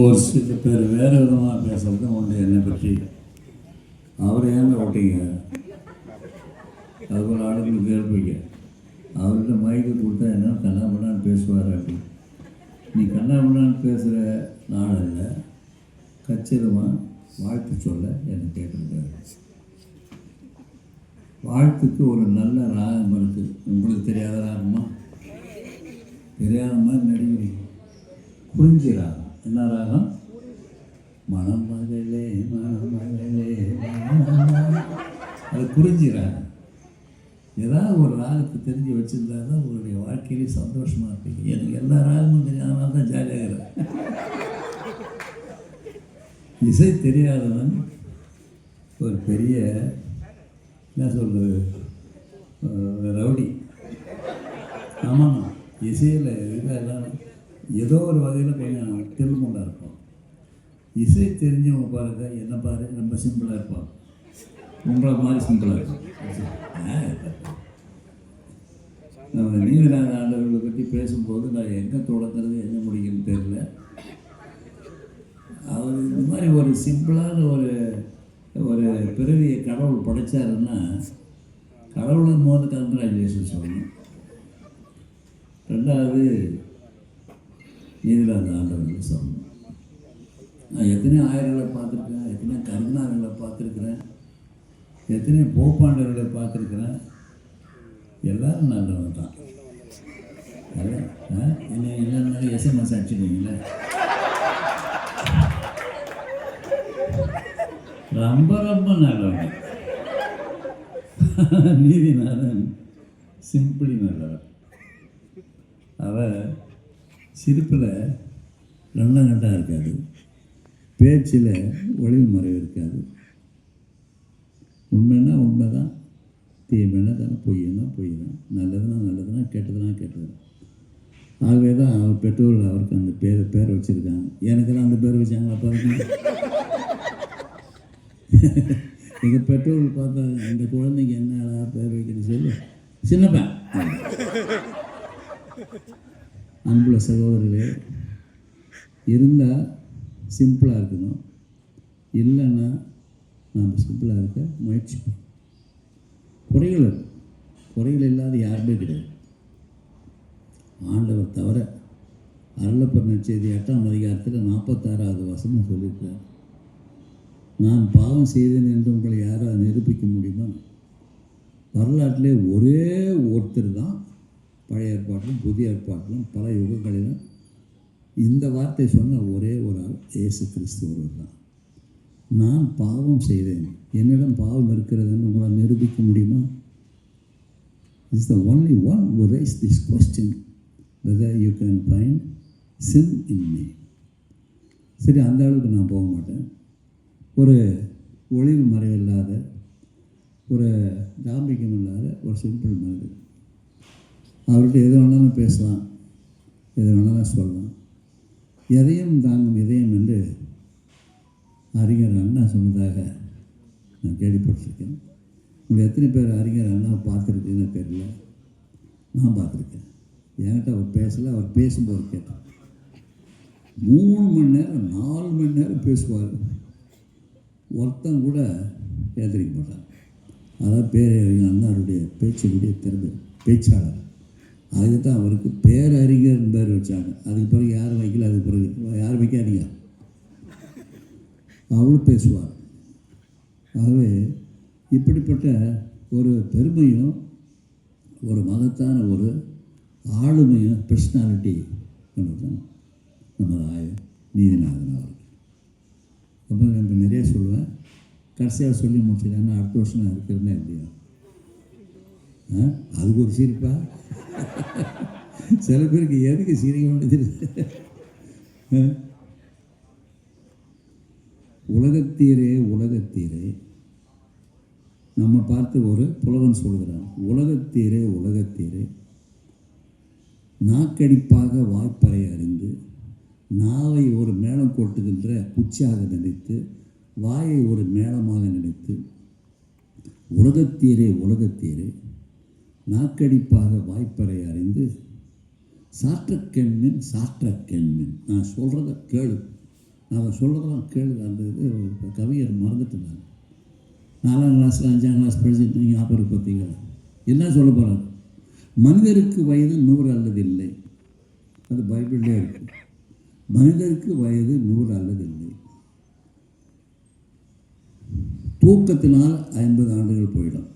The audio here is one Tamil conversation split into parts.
ஒரு சில பேர் வேறு விதமாக பேசுறது உண்டு என்னை பற்றி. அவரை ஏங்க விட்டீங்க அது போல ஆளுங்களுக்கு கேள்விங்க அவர்கிட்ட மைக்கு கொடுத்தா என்ன கண்ணா பண்ணான்னு பேசுவார் அப்படி. நீ கண்ணா பண்ணான்னு பேசுகிற நாள் இல்லை கச்சிதமாக வாழ்த்து சொல்ல என்னை கேட்டிருக்காரு. வாழ்த்துக்கு ஒரு நல்ல ராகம் இருக்குது உங்களுக்கு தெரியாத ராகமா? தெரியாத மாதிரி நடிகை குறிஞ்சி ராகம் என்ன ராகம்? மனம் மணமகளே மனம் மகளே அது குறிஞ்சி ராகம். ஏதாவது ஒரு ராகத்தை தெரிஞ்சு வச்சுருந்தா தான் உங்களுடைய வாழ்க்கையிலே சந்தோஷமாக இருப்பீங்க. எனக்கு எல்லா ராகமும் தெரியாதனால தான் ஜாலியாக இசை தெரியாதவன் ஒரு பெரிய என்ன சொல்கிறது ரவுடி. ஆமாம் இசையில் இதெல்லாம் ஏதோ ஒரு வகையில் கொஞ்சம் தெலுங்குண்டாக இருப்போம் இசை தெரிஞ்சவங்க பாருங்க என்ன பாரு ரொம்ப சிம்பிளாக இருப்பான். உங்களை மாதிரி சிம்பிளாக இருக்கும் நம்ம நீதிநாத ஆண்டவர்களை பற்றி பேசும்போது நான் எங்கே தொடங்குறது எங்கே முடியும்னு தெரியல. அவர் இந்த மாதிரி ஒரு சிம்பிளான ஒரு ஒரு பிறவியை கடவுள் படைச்சாருன்னா கடவுளுக்கு முதல்ல கங்க்ராச்சுலேஷன் சொல்லணும். ரெண்டாவது நீதிராஜ ஆண்டவர்கள் சொல்லணும் நான் எத்தனையோ ஆயர்களை பார்த்துருக்கேன் எத்தனையோ கருணாகளை பார்த்துருக்குறேன் எத்தனையோ போப்பாண்டவர்களை பார்த்துருக்குறேன். எல்லாரும் நல்லவங்க தான். எல்லாம், ஆ? என்ன என்னென்ன எஸ்எம்எஸ் அடிச்சுட்டீங்களே? ரொம்ப ரொம்ப நல்லவங்க நீதிநாதன் சிம்பிளி நல்லவர் அவர் சிரிப்பில் நல்லங்கட்டாக இருக்காது. பேச்சில் ஒளிவு மறைவு இருக்காது. உண்மைன்னா உண்மை தான் தீமைன்னா தானே பொய்யன்னா பொய் தான் நல்லதுன்னா நல்லதுன்னா கெட்டதுனா கெட்டது. ஆகவே தான் அவர் பெற்றோர்கள் அவருக்கு அந்த பேர் பேர் வச்சுருக்காங்க. எனக்கெல்லாம் அந்த பேர் வச்சாங்களா பாருங்க எங்கள் பெற்றோர்கள் பார்த்தா இந்த குழந்தைக்கு என்ன பேர் வைக்கணும் சொல்லு. சின்னப்பன் அன்புள்ள சகோதரர்களே இருந்தால் சிம்பிளாக இருக்கணும். இல்லைன்னா நாம் சிம்பிளாக இருக்க முயற்சி குறைகள் குறைகள் இல்லாத யாருமே கிடையாது. ஆண்டவர் தவிர அருளப்பண்ண செய்தி எட்டாம் அதிகாரத்தில் நாற்பத்தாறாவது வசனம் சொல்லியிருக்கார் நான் பாவம் செய்தேன் என்று உங்களை யாராவது நிரூபிக்க முடியுமா? வரலாற்றிலே ஒரே ஒருத்தர் தான் பழைய ஏற்பாட்டிலும் புதிய ஏற்பாட்டிலும் பல யுகங்களிலும் இந்த வார்த்தை சொன்ன ஒரே ஒரு ஆள் இயேசு கிறிஸ்து ஒருவர் தான் நான் பாவம் செய்தேன். என்னிடம் பாவம் இருக்கிறதுன்னு உங்களால் நிரூபிக்க முடியுமா? Is the only one who raise this question whether you can find sin in me சரி அந்த அளவுக்கு நான் போக மாட்டேன். ஒரு ஒளிவு மறைவு இல்லாத ஒரு தாம்பிக்கம் இல்லாத ஒரு சிம்பிள் மனிதன். அவர்கிட்ட எது வேணாலும் பேசலாம். எது வேணாலும் சொல்லலாம். எதையும் தாங்கும் இதயம் என்று அறிஞர் அண்ணா சொன்னதாக நான் கேள்விப்பட்டிருக்கேன். உங்களை எத்தனை பேர் அறிஞர் அண்ணா பார்த்துருக்கீங்கன்னு தெரியல. நான் பார்த்துருக்கேன். என்கிட்ட அவர் பேசலை அவர் பேசும்போது கேட்டேன். மூணு மணி நேரம் நாலு மணி நேரம் பேசுவார். ஒருத்தன் கூட ஏற்றிக்க மாட்டான் அதான் பேரறிஞர் அண்ணாருடைய பேச்சுடைய திறமை பேச்சாளர். அதுக்கு தான் அவருக்கு பேரறிஞர் பேர் வச்சாங்க. அதுக்கு பிறகு யாரும் வைக்கல? அதுக்கு பிறகு யார் வைக்காதீங்க? அவளும் பேசுவார். ஆகவே இப்படிப்பட்ட ஒரு பெருமையும் ஒரு மகத்தான ஒரு ஆளுமையும் பர்சனாலிட்டி தான் நமது ஆய நீதிநாதன் அவர்கள் அப்போ நம்ம நிறைய சொல்லுவேன். கடைசியாக சொல்லி முடிச்சிட்டேன்னா அடுத்த வருஷம் நான் இருக்கிறேன்னா இல்லையா? அதுக்கு ஒரு சிரிப்பா? சில பேருக்கு எதுக்கு சிரிக்க வேண்டியது உலகத்தீரே உலகத்தீரே. நம்ம பார்த்து ஒரு புலவன் சொல்கிறான் உலகத்தீரே உலகத்தீரே. நாக்கடிப்பாக வாய்ப்பறை அறிந்து நாவை ஒரு மேளம் கொட்டுகின்ற குச்சியாக நினைத்து வாயை ஒரு மேளமாக நினைத்து உலகத்தீரே உலகத்தீரே. நாக்கடிப்பாக வாய்ப்பறை அறிந்து சாற்றக்கெண்மின் சாற்றக்கெண்மின் நான் சொல்கிறத கேளு. நான் அதை சொல்கிறதெல்லாம் கேளு. அந்த இது கவிஞர் மறந்துட்டு நான் நாலாம் கிளாஸில் அஞ்சாம் கிளாஸ் படிச்சுட்டு நீங்கள் ஆப்பருக்கு பார்த்தீங்களா? என்ன சொல்ல போகிறார் மனிதருக்கு வயது நூறு அல்லது இல்லை அது பைபிள்லேயே இருக்கு. மனிதருக்கு வயது நூறு அல்லது இல்லை தூக்கத்தினால் ஐம்பது ஆண்டுகள் போயிடும்.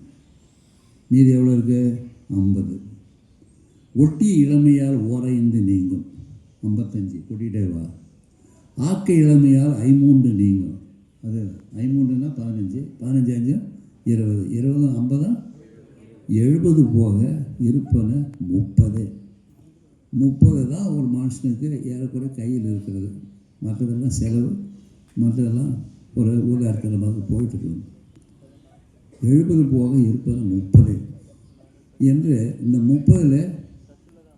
மீதி எவ்வளோ இருக்கு? ஐம்பது. ஒட்டி இளமையால் ஓரைந்து நீங்கும். ஐம்பத்தஞ்சு. கூட்டிகிட்டே வா. ஆக்க இளமையால் ஐமூன்று நீங்கும். அது ஐமூன்றுனா பதினஞ்சு. பதினஞ்சு அஞ்சு இருபது. இருபது ஐம்பதா? எழுபது போக இருப்பன முப்பது. முப்பது தான் ஒரு மனுஷனுக்கு ஏறக்குறைய கையில் இருக்கிறது. மற்றதெல்லாம் செலவு. மற்றதெல்லாம் ஒரு ஊதாரத்தனமாக மாதிரி இருக்குது எழுபது போக இருப்பது முப்பது. என்று இந்த முப்பதில்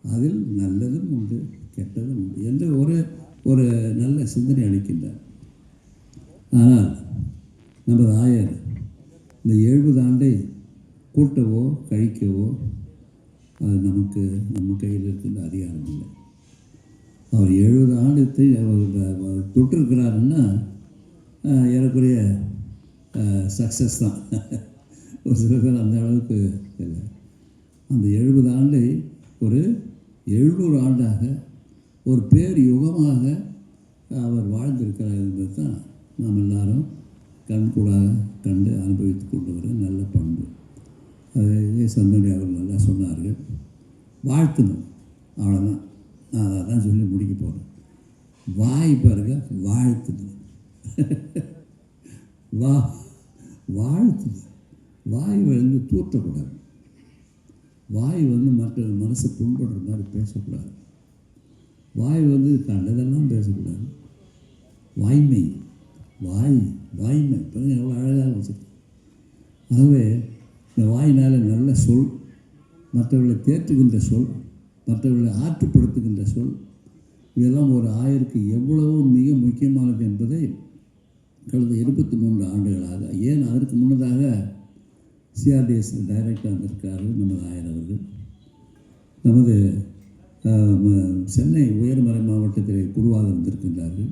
அதில் நல்லதும் உண்டு கெட்டதும் உண்டு என்று ஒரு ஒரு நல்ல சிந்தனை அளிக்கின்றார். ஆனால் நமது ஆயர் இந்த எழுபது ஆண்டை கூட்டவோ கழிக்கவோ அது நமக்கு நம்ம கையில் இருக்கின்ற அதிகாரம் இல்லை. அவர் எழுபது ஆண்டு அவர் தொட்டிருக்கிறாருன்னா ஏறக்குறைய சக்ஸஸ் தான். ஒரு சில பேர் அந்த அளவுக்கு இல்லை. அந்த எழுபது ஆண்டை ஒரு எழுநூறு ஆண்டாக ஒரு பேர் யுகமாக அவர் வாழ்ந்திருக்கிறார் என்பது தான் நாம் எல்லாரும் கண்கூடாக கண்டு அனுபவித்து கொண்டு வர நல்ல பண்பு. அதே சந்தோனி அவர்கள் நல்லா சொன்னார்கள். வாழ்த்தணும். அவ்வளோதான் நான் அதை தான் சொல்லி முடிக்க போகிறேன் வாய் பாருங்க வாழ்த்துணும். வா வாழ்த்துது வாய் வந்து தூற்றக்கூடாது வாய் வந்து மற்ற மனசை புண்படுற மாதிரி பேசக்கூடாது. வாய் வந்து கண்டதெல்லாம் பேசக்கூடாது. வாய்மை வாய் வாய்மை. பாருங்க எவ்வளோ அழகாக வச்சுருக்கு. ஆகவே இந்த வாயினால் நல்ல சொல் மற்றவர்களை தேற்றுகின்ற சொல் மற்றவர்களை ஆற்றுப்படுத்துகின்ற சொல் இதெல்லாம் ஒரு ஆயருக்கு எவ்வளவோ மிக முக்கியமானது என்பதை கடந்த இருபத்தி மூன்று ஆண்டுகளாக ஏன் அதற்கு முன்னதாக சிஆர்டிஎஸ் டைரக்டர் வந்திருக்காரு நமது ஆயர் அவர்கள். நமது சென்னை உயர்மறை மாவட்டத்தில் குருவாக இருந்திருக்கின்றார்கள்.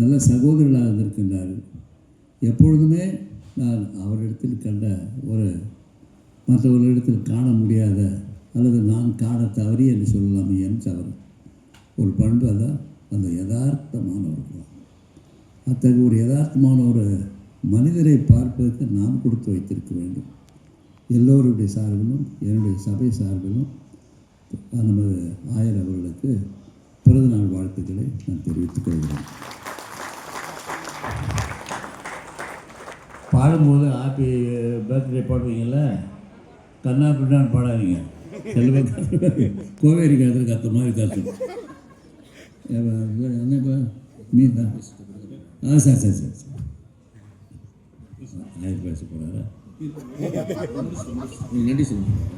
நல்ல சகோதரர்களாக இருந்திருக்கின்றார்கள். எப்பொழுதுமே நான் அவரிடத்தில் கண்ட ஒரு மற்றவர்களிடத்தில் காண முடியாத அல்லது நான் காண தவறி என்று சொல்லலாம் என் தவறு. ஒரு பண்பு அதான் அந்த யதார்த்தமானவர்கள். அத்தகைய ஒரு யதார்த்தமான ஒரு மனிதரை பார்ப்பதற்கு நான் கொடுத்து வைத்திருக்க வேண்டும். எல்லோருடைய சார்பிலும் என்னுடைய சபை சார்பிலும் நமது ஆயர் அவர்களுக்கு பிறந்தநாள் வாழ்த்துக்களை நான் தெரிவித்துக் கொள்கிறேன். பாடும்போது ஹாப்பி பர்த்டே பாடுவீங்கள்ல கண்ணா பின்னான்னு பாடாதீங்க. செல்வ கோவேரி காலத்தில் கத்த மாதிரி கத்து என்னப்பா மீன் தான். ஆ சார் சார் சார் சரி. ஆயிரம் பேச போகிறாரா நன்றி சொல்லுங்கள்